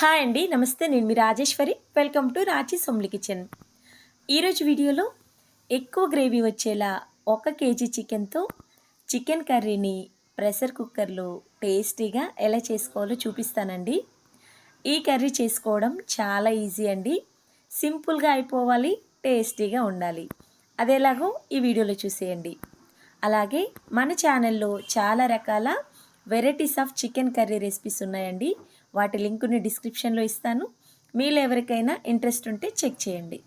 Hi అండి నమస్తే. నేను మీ Rajeshwari. Welcome to Raji Somli kitchen ఈరోజు వీడియోలో ఎక్కువ గ్రేవీ వచ్చేలా ఒక కేజీ చికెన్తో చికెన్ కర్రీని ప్రెషర్ కుక్కర్లో టేస్టీగా ఎలా చేసుకోవాలో చూపిస్తానండి. ఈ కర్రీ చేసుకోవడం చాలా ఈజీ అండి. సింపుల్గా అయిపోవాలి టేస్టీగా ఉండాలి. అదేలాగో ఈ వీడియోలో చూసేయండి. అలాగే మన ఛానల్లో చాలా రకాల varieties of chicken curry recipes ఉన్నాయండి. వాటి లింకుని డిస్క్రిప్షన్లో ఇస్తాను. మీలో ఎవరికైనా ఇంట్రెస్ట్ ఉంటే చెక్ చేయండి.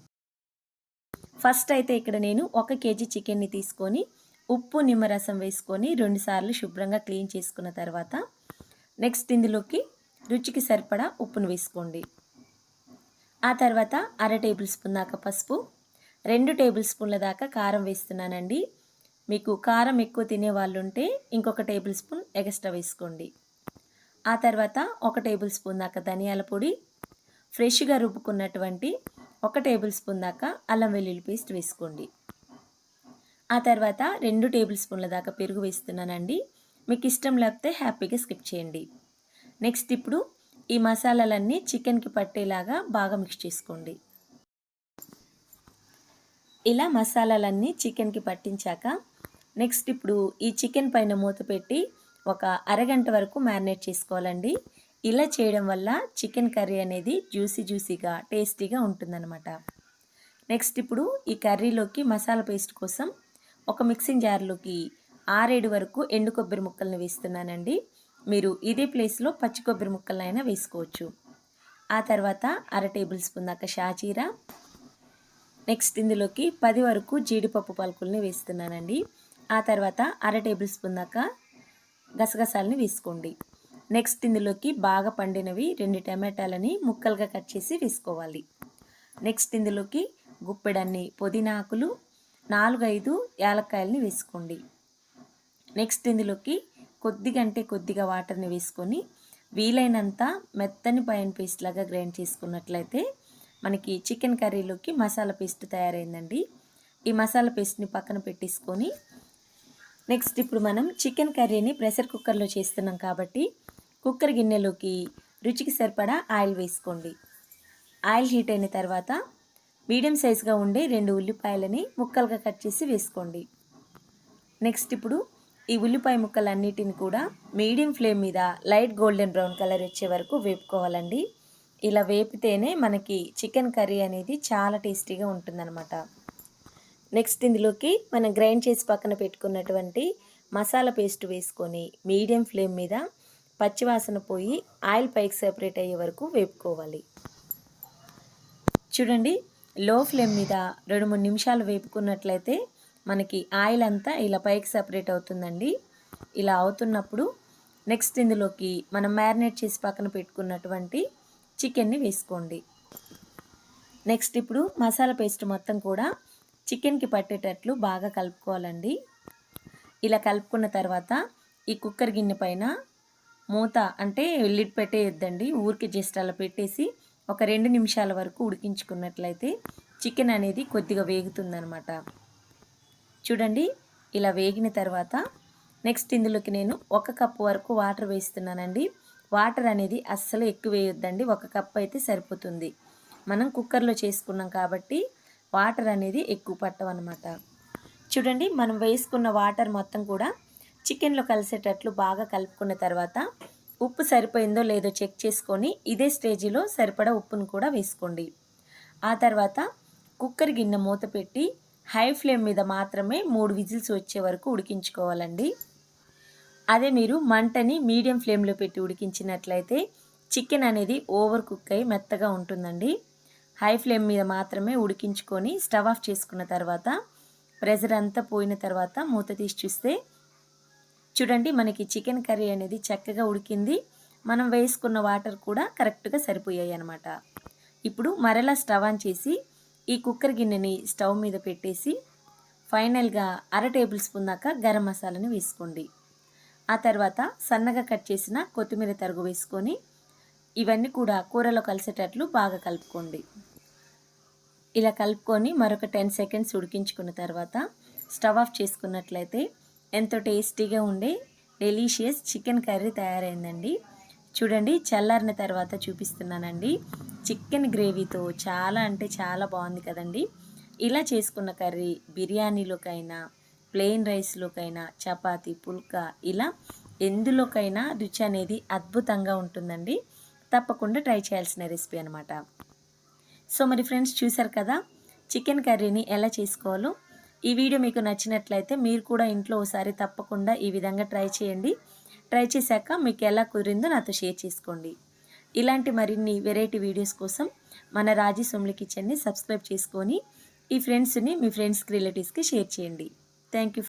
ఫస్ట్ అయితే ఇక్కడ నేను ఒక కేజీ చికెన్ని తీసుకొని ఉప్పు నిమ్మరసం వేసుకొని రెండుసార్లు శుభ్రంగా క్లీన్ చేసుకున్న తర్వాత నెక్స్ట్ ఇందులోకి రుచికి సరిపడా ఉప్పును వేసుకోండి. ఆ తర్వాత అర టేబుల్ స్పూన్ దాకా పసుపు రెండు టేబుల్ స్పూన్ల దాకా కారం వేస్తున్నానండి. మీకు కారం ఎక్కువ తినే వాళ్ళు ఉంటే ఇంకొక టేబుల్ స్పూన్ ఎక్స్ట్రా వేసుకోండి. ఆ తర్వాత ఒక టేబుల్ స్పూన్ దాకా ధనియాల పొడి ఫ్రెష్గా రుబ్బుకున్నటువంటి ఒక టేబుల్ స్పూన్ దాకా అల్లం వెల్లుల్లి పేస్ట్ వేసుకోండి. ఆ తర్వాత రెండు టేబుల్ స్పూన్ల దాకా పెరుగు వేస్తున్నానండి. మీకు ఇష్టం లేకపోతే హ్యాపీగా స్కిప్ చేయండి. నెక్స్ట్ ఇప్పుడు ఈ మసాలాలన్నీ చికెన్కి పట్టేలాగా బాగా మిక్స్ చేసుకోండి. ఇలా మసాలాలన్నీ చికెన్కి పట్టించాక నెక్స్ట్ ఇప్పుడు ఈ చికెన్ పైన మూత పెట్టి ఒక అరగంట వరకు మ్యారినేట్ చేసుకోవాలండి. ఇలా చేయడం వల్ల చికెన్ కర్రీ అనేది జ్యూసీ జ్యూసీగా టేస్టీగా ఉంటుందన్నమాట. నెక్స్ట్ ఇప్పుడు ఈ కర్రీలోకి మసాలా పేస్ట్ కోసం ఒక మిక్సింగ్ జార్లోకి ఆరేడు వరకు ఎండు కొబ్బరి ముక్కల్ని వేస్తున్నానండి. మీరు ఇదే ప్లేస్లో పచ్చి కొబ్బరి ముక్కలైనా వేసుకోవచ్చు. ఆ తర్వాత అర టేబుల్ స్పూన్ దాకా షాచీర నెక్స్ట్ ఇందులోకి పది వరకు జీడిపప్పు పలుకుల్ని వేస్తున్నానండి. ఆ తర్వాత అర టేబుల్ స్పూన్ దాకా గసగసాలని వేసుకోండి. నెక్స్ట్ ఇందులోకి బాగా పండినవి రెండు టమాటాలని ముక్కలుగా కట్ చేసి వేసుకోవాలి. నెక్స్ట్ ఇందులోకి గుప్పెడన్ని పుదీనా ఆకులు నాలుగైదు యాలక్కాయలని వేసుకోండి. నెక్స్ట్ ఇందులోకి కొద్దిగా అంటే కొద్దిగా వాటర్ని వేసుకొని వీలైనంత మెత్తని పైన పేస్ట్ లాగా గ్రైండ్ చేసుకున్నట్లయితే మనకి చికెన్ కర్రీలోకి మసాలా పేస్ట్ తయారైందండి. ఈ మసాలా పేస్ట్ని పక్కన పెట్టేసుకొని నెక్స్ట్ ఇప్పుడు మనం చికెన్ కర్రీని ప్రెషర్ కుక్కర్లో చేస్తున్నాం కాబట్టి కుక్కర్ గిన్నెలోకి రుచికి సరిపడా ఆయిల్ వేసుకోండి. ఆయిల్ హీట్ అయిన తర్వాత మీడియం సైజుగా ఉండే రెండు ఉల్లిపాయలని ముక్కలుగా కట్ చేసి వేసుకోండి. నెక్స్ట్ ఇప్పుడు ఈ ఉల్లిపాయ ముక్కలన్నిటిని కూడా మీడియం ఫ్లేమ్ మీద లైట్ గోల్డెన్ బ్రౌన్ కలర్ వచ్చే వరకు వేపుకోవాలండి. ఇలా వేపితేనే మనకి చికెన్ కర్రీ అనేది చాలా టేస్టీగా ఉంటుందన్నమాట. నెక్స్ట్ ఇందులోకి మనం గ్రైండ్ చేసి పక్కన పెట్టుకున్నటువంటి మసాలా పేస్ట్ వేసుకొని మీడియం ఫ్లేమ్ మీద పచ్చివాసన పోయి ఆయిల్ పైకి సెపరేట్ అయ్యే వరకు వేపుకోవాలి. చూడండి లో ఫ్లేమ్ మీద రెండు మూడు నిమిషాలు వేపుకున్నట్లయితే మనకి ఆయిల్ అంతా ఇలా పైకి సెపరేట్ అవుతుందండి. ఇలా అవుతున్నప్పుడు నెక్స్ట్ ఇందులోకి మనం మ్యారినేట్ చేసి పక్కన పెట్టుకున్నటువంటి చికెన్ని వేసుకోండి. నెక్స్ట్ ఇప్పుడు మసాలా పేస్ట్ మొత్తం కూడా చికెన్కి పట్టేటట్లు బాగా కలుపుకోవాలండి. ఇలా కలుపుకున్న తర్వాత ఈ కుక్కర్ గిన్నె పైన మూత అంటే లిడ్ పెట్టేయొద్దండి. ఊరికి జస్ట్ అలా పెట్టేసి ఒక రెండు నిమిషాల వరకు ఉడికించుకున్నట్లయితే చికెన్ అనేది కొద్దిగా వేగుతుందనమాట. చూడండి ఇలా వేగిన తర్వాత నెక్స్ట్ ఇందులోకి నేను ఒక కప్పు వరకు వాటర్ వేస్తున్నానండి. వాటర్ అనేది అస్సలు ఎక్కువ వేయొద్దండి. ఒక కప్ అయితే సరిపోతుంది. మనం కుక్కర్లో చేసుకున్నాం కాబట్టి వాటర్ అనేది ఎక్కువ పట్టవన్నమాట చూడండి మనం వేసుకున్న వాటర్ మొత్తం కూడా చికెన్లో కలిసేటట్లు బాగా కలుపుకున్న తర్వాత ఉప్పు సరిపోయిందో లేదో చెక్ చేసుకొని ఇదే స్టేజిలో సరిపడా ఉప్పును కూడా వేసుకోండి. ఆ తర్వాత కుక్కర్ గిన్నె మూత పెట్టి హై ఫ్లేమ్ మీద మాత్రమే మూడు విజిల్స్ వచ్చే వరకు ఉడికించుకోవాలండి. అదే మీరు మంటని మీడియం ఫ్లేమ్లో పెట్టి ఉడికించినట్లయితే చికెన్ అనేది ఓవర్ కుక్ అయి మెత్తగా ఉంటుందండి. హై ఫ్లేమ్ మీద మాత్రమే ఉడికించుకొని స్టవ్ ఆఫ్ చేసుకున్న తర్వాత ప్రెజర్ అంతా పోయిన తర్వాత మూత తీసి చూస్తే చూడండి మనకి చికెన్ కర్రీ అనేది చక్కగా ఉడికింది. మనం వేసుకున్న వాటర్ కూడా కరెక్ట్గా సరిపోయాయి అనమాట ఇప్పుడు మరలా స్టవ్ ఆన్ చేసి ఈ కుక్కర్ గిన్నెని స్టవ్ మీద పెట్టేసి ఫైనల్గా అర టేబుల్ స్పూన్ దాకా గరం మసాలాని వేసుకోండి. ఆ తర్వాత సన్నగా కట్ చేసిన కొత్తిమీర తరుగు వేసుకొని ఇవన్నీ కూడా కూరలో కలిసేటట్లు బాగా కలుపుకోండి. ఇలా కలుపుకొని మరొక టెన్ సెకండ్స్ ఉడికించుకున్న తర్వాత స్టవ్ ఆఫ్ చేసుకున్నట్లయితే ఎంతో టేస్టీగా ఉండే డెలీషియస్ చికెన్ కర్రీ తయారైందండి. చూడండి చల్లారిన తర్వాత చూపిస్తున్నానండి. చికెన్ గ్రేవీతో చాలా అంటే చాలా బాగుంది కదండి. ఇలా చేసుకున్న కర్రీ బిర్యానీలోకైనా ప్లెయిన్ రైస్లోకైనా చపాతి పుల్కా ఇలా ఎందులోకైనా రుచి అనేది అద్భుతంగా ఉంటుందండి. తప్పకుండా ట్రై చేయాల్సిన రెసిపీ అనమాట సో మరి ఫ్రెండ్స్ చూసారు కదా చికెన్ కర్రీని ఎలా చేసుకోవాలో. ఈ వీడియో మీకు నచ్చినట్లయితే మీరు కూడా ఇంట్లో ఒకసారి తప్పకుండా ఈ విధంగా ట్రై చేయండి. ట్రై చేశాక మీకు ఎలా కుదిరిందో నాతో షేర్ చేసుకోండి. ఇలాంటి మరిన్ని వెరైటీ వీడియోస్ కోసం మన రాజీ సొమ్లి కిచెన్ని సబ్స్క్రైబ్ చేసుకొని ఈ ఫ్రెండ్స్ని మీ ఫ్రెండ్స్కి రిలేటివ్స్కి షేర్ చేయండి. Thank you